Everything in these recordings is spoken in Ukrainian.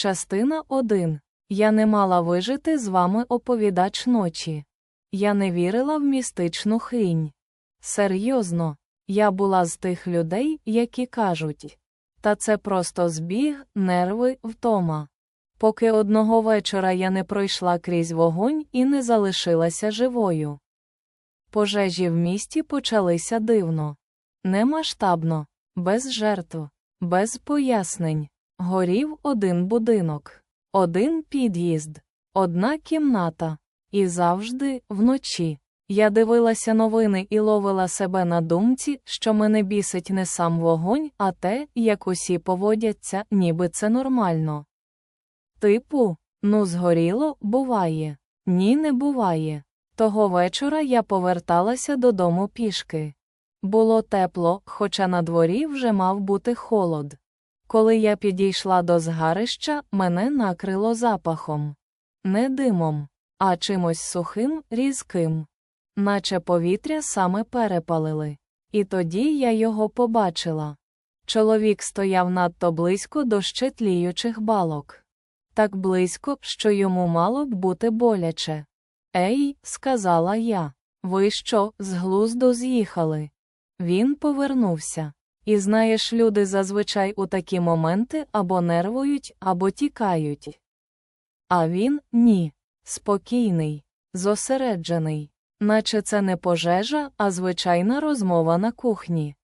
Частина 1. Я не мала вижити з вами оповідач ночі. Я не вірила в містичну хрінь. Серйозно, я була з тих людей, які кажуть. Та це просто збіг, нерви, втома. Поки одного вечора я не пройшла крізь вогонь і не залишилася живою. Пожежі в місті почалися дивно. Не масштабно, без жертв, без пояснень. Горів один будинок, один під'їзд, одна кімната. І завжди, вночі, я дивилася новини і ловила себе на думці, що мене бісить не сам вогонь, а те, як усі поводяться, ніби це нормально. Типу, ну згоріло, буває. Ні, не буває. Того вечора я поверталася додому пішки. Було тепло, хоча на дворі вже мав бути холод. Коли я підійшла до згарища, мене накрило запахом. Не димом, а чимось сухим, різким. Наче повітря саме перепалили. І тоді я його побачила. Чоловік стояв надто близько до ще тліючих балок. Так близько, що йому мало б бути боляче. Ей, сказала я, ви що, з глузду з'їхали? Він повернувся. І знаєш, люди зазвичай у такі моменти або нервують, або тікають. А він ні. Спокійний, зосереджений, наче це не пожежа, а звичайна розмова на кухні.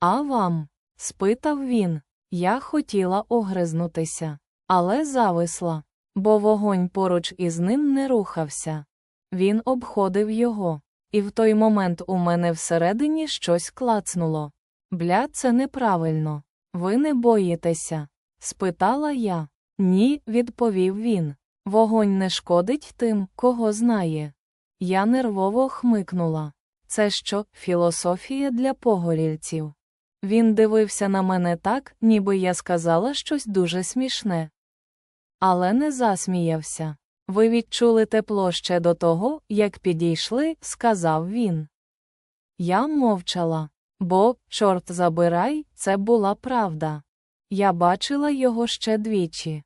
А вам? спитав він. Я хотіла огризнутися, але зависла, бо вогонь поруч із ним не рухався. Він обходив його, і в той момент у мене всередині щось клацнуло. Бля, це неправильно. Ви не боїтеся? спитала я. Ні, відповів він. Вогонь не шкодить тим, кого знає. Я нервово хмикнула. Це що, філософія для погорільців? Він дивився на мене так, ніби я сказала щось дуже смішне. Але не засміявся. Ви відчули тепло ще до того, як підійшли, сказав він. Я мовчала, бо, чорт забирай, це була правда. Я бачила його ще двічі.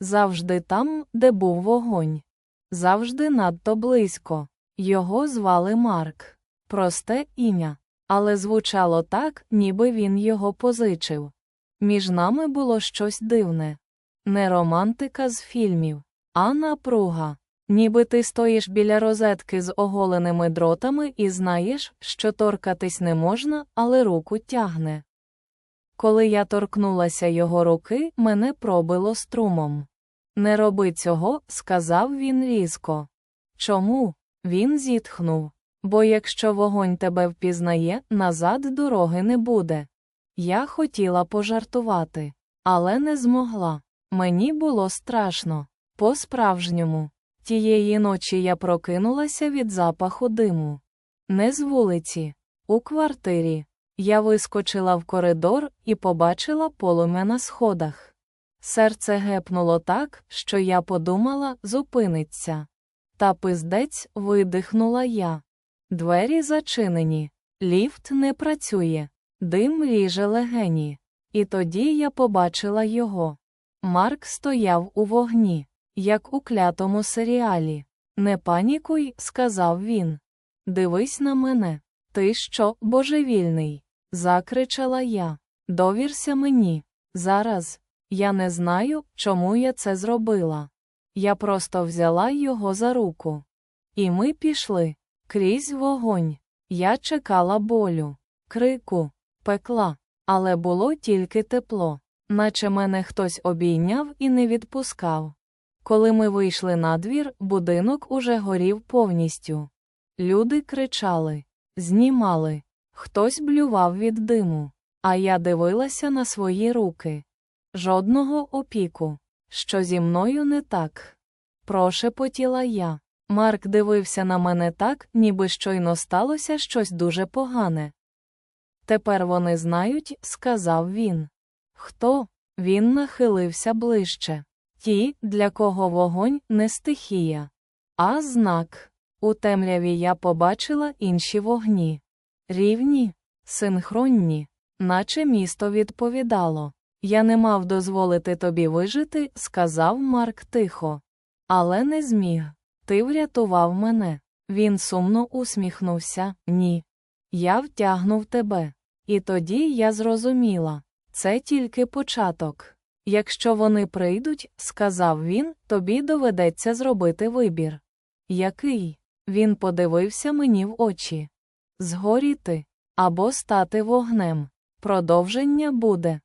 Завжди там, де був вогонь. Завжди надто близько. Його звали Марк. Просте ім'я. Але звучало так, ніби він його позичив. Між нами було щось дивне. Не романтика з фільмів, а напруга. Ніби ти стоїш біля розетки з оголеними дротами і знаєш, що торкатись не можна, але руку тягне. Коли я торкнулася його руки, мене пробило струмом. Не роби цього, сказав він різко. Чому? Він зітхнув. Бо якщо вогонь тебе впізнає, назад дороги не буде. Я хотіла пожартувати, але не змогла. Мені було страшно. По-справжньому. Тієї ночі я прокинулася від запаху диму. Не з вулиці, у квартирі. Я вискочила в коридор і побачила полум'я на сходах. Серце гепнуло так, що я подумала, зупиниться. Та пиздець видихнула я. Двері зачинені, ліфт не працює, дим ріже легені. І тоді я побачила його. Марк стояв у вогні, як у клятому серіалі. Не панікуй, сказав він. Дивись на мене. Ти що, божевільний? закричала я. Довірся мені. Зараз. Я не знаю, чому я це зробила. Я просто взяла його за руку. І ми пішли. Крізь вогонь. Я чекала болю, крику, пекла, але було тільки тепло, наче мене хтось обійняв і не відпускав. Коли ми вийшли на двір, будинок уже горів повністю. Люди кричали, знімали, хтось блював від диму, а я дивилася на свої руки. Жодного опіку. Що зі мною не так? Прошепотіла я. Марк дивився на мене так, ніби щойно сталося щось дуже погане. Тепер вони знають, сказав він. Хто? Він нахилився ближче. Ті, для кого вогонь не стихія. А знак. У темряві я побачила інші вогні. Рівні, синхронні, наче місто відповідало. Я не мав дозволити тобі вижити, сказав Марк тихо. Але не зміг. Ти врятував мене. Він сумно усміхнувся. Ні. Я втягнув тебе. І тоді я зрозуміла. Це тільки початок. Якщо вони прийдуть, сказав він, тобі доведеться зробити вибір. Який? Він подивився мені в очі. Згоріти або стати вогнем. Продовження буде.